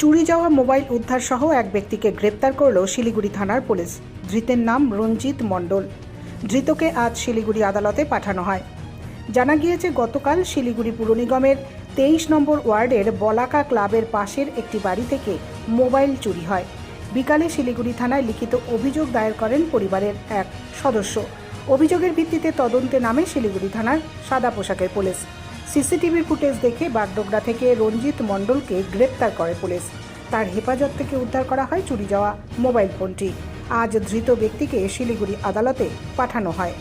চুরি যাওয়া মোবাইল উদ্ধার সহ এক ব্যক্তিকে গ্রেপ্তার করল শিলিগুড়ি থানার পুলিশ। ধৃতের নাম রঞ্জিত মণ্ডল। ধৃতকে আজ শিলিগুড়ি আদালতে পাঠানো হয়। জানা গিয়েছে, গতকাল শিলিগুড়ি পুর নিগমের তেইশ নম্বর ওয়ার্ডের বলাকা ক্লাবের পাশের একটি বাড়ি থেকে মোবাইল চুরি হয়। বিকালে শিলিগুড়ি থানায় লিখিত অভিযোগ দায়ের করেন পরিবারের এক সদস্য। অভিযোগের ভিত্তিতে তদন্তে নামে শিলিগুড়ি থানার সাদা পোশাকের পুলিশ। সিসিটিভি ফুটেজ দেখে বাগডোগরা থেকে রঞ্জিত মণ্ডলকে গ্রেপ্তার করে পুলিশ। তার হেফাজত থেকে উদ্ধার করা হয় চুরি যাওয়া মোবাইল ফোনটি। আজ ধৃত ব্যক্তিকে শিলিগুড়ি আদালতে পাঠানো হয়।